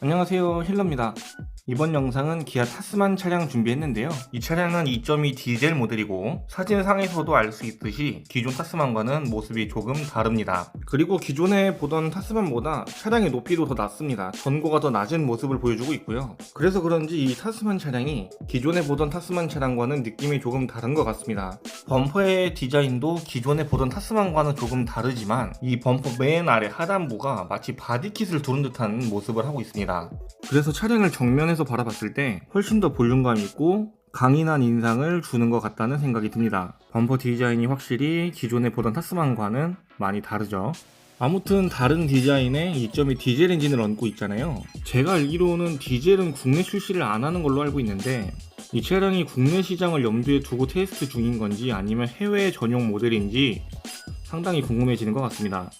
안녕하세요 힐러입니다 이번 영상은 기아 타스만 차량 준비했는데요. 이 차량은 2.2 디젤 모델이고 사진상에서도 알 수 있듯이 기존 타스만과는 모습이 조금 다릅니다. 그리고 기존에 보던 타스만보다 차량의 높이도 더 낮습니다. 전고가 더 낮은 모습을 보여주고 있고요. 그래서 그런지 이 타스만 차량이 기존에 보던 타스만 차량과는 느낌이 조금 다른 것 같습니다. 범퍼의 디자인도 기존에 보던 타스만과는 조금 다르지만 이 범퍼 맨 아래 하단부가 마치 바디킷을 두른 듯한 모습을 하고 있습니다. 그래서 차량을 정면에서 바라봤을 때 훨씬 더 볼륨감 있고 강인한 인상을 주는 것 같다는 생각이 듭니다. 범퍼 디자인이 확실히 기존에 보던 타스만과는 많이 다르죠. 아무튼 다른 디자인의 2.2 디젤 엔진을 얹고 있잖아요. 제가 알기로는 디젤은 국내 출시를 안 하는 걸로 알고 있는데 이 차량이 국내 시장을 염두에 두고 테스트 중인 건지 아니면 해외 전용 모델인지 상당히 궁금해지는 것 같습니다.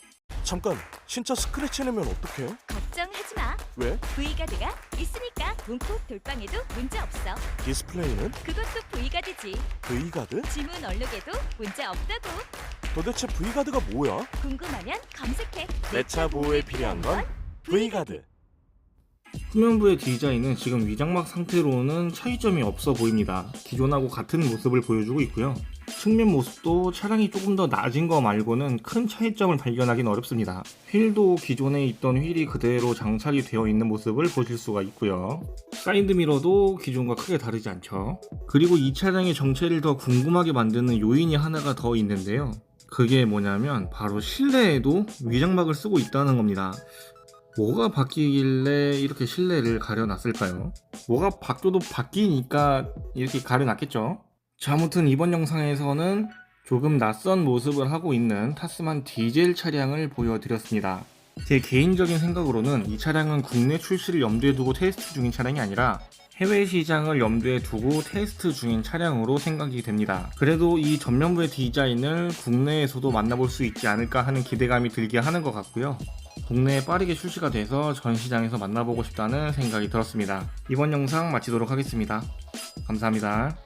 잠깐 진짜 스크래치 내면 어떡해? 걱정하지 마. 왜? V가드가 있으니까 문콕 돌빵에도 문제 없어. 디스플레이는 그것도 V가드지. V가드? 지문 얼룩에도 문제 없다고. 도대체 V가드가 뭐야? 궁금하면 검색해. 내 차 보호에 필요한 건 V가드 후면부의 디자인은 지금 위장막 상태로는 차이점이 없어 보입니다. 기존하고 같은 모습을 보여주고 있고요. 측면 모습도 차량이 조금 더 낮은 거 말고는 큰 차이점을 발견하기는 어렵습니다. 휠도 기존에 있던 휠이 그대로 장착이 되어 있는 모습을 보실 수가 있고요. 사이드 미러도 기존과 크게 다르지 않죠. 그리고 이 차량의 정체를 더 궁금하게 만드는 요인이 하나가 더 있는데요. 그게 뭐냐면 바로 실내에도 위장막을 쓰고 있다는 겁니다. 뭐가 바뀌길래 이렇게 실내를 가려놨을까요? 뭐가 바뀌어도 바뀌니까 이렇게 가려놨겠죠? 자, 아무튼 이번 영상에서는 조금 낯선 모습을 하고 있는 타스만 디젤 차량을 보여드렸습니다. 제 개인적인 생각으로는 이 차량은 국내 출시를 염두에 두고 테스트 중인 차량이 아니라 해외 시장을 염두에 두고 테스트 중인 차량으로 생각이 됩니다. 그래도 이 전면부의 디자인을 국내에서도 만나볼 수 있지 않을까 하는 기대감이 들게 하는 것 같고요. 국내에 빠르게 출시가 돼서 전 시장에서 만나보고 싶다는 생각이 들었습니다. 이번 영상 마치도록 하겠습니다. 감사합니다.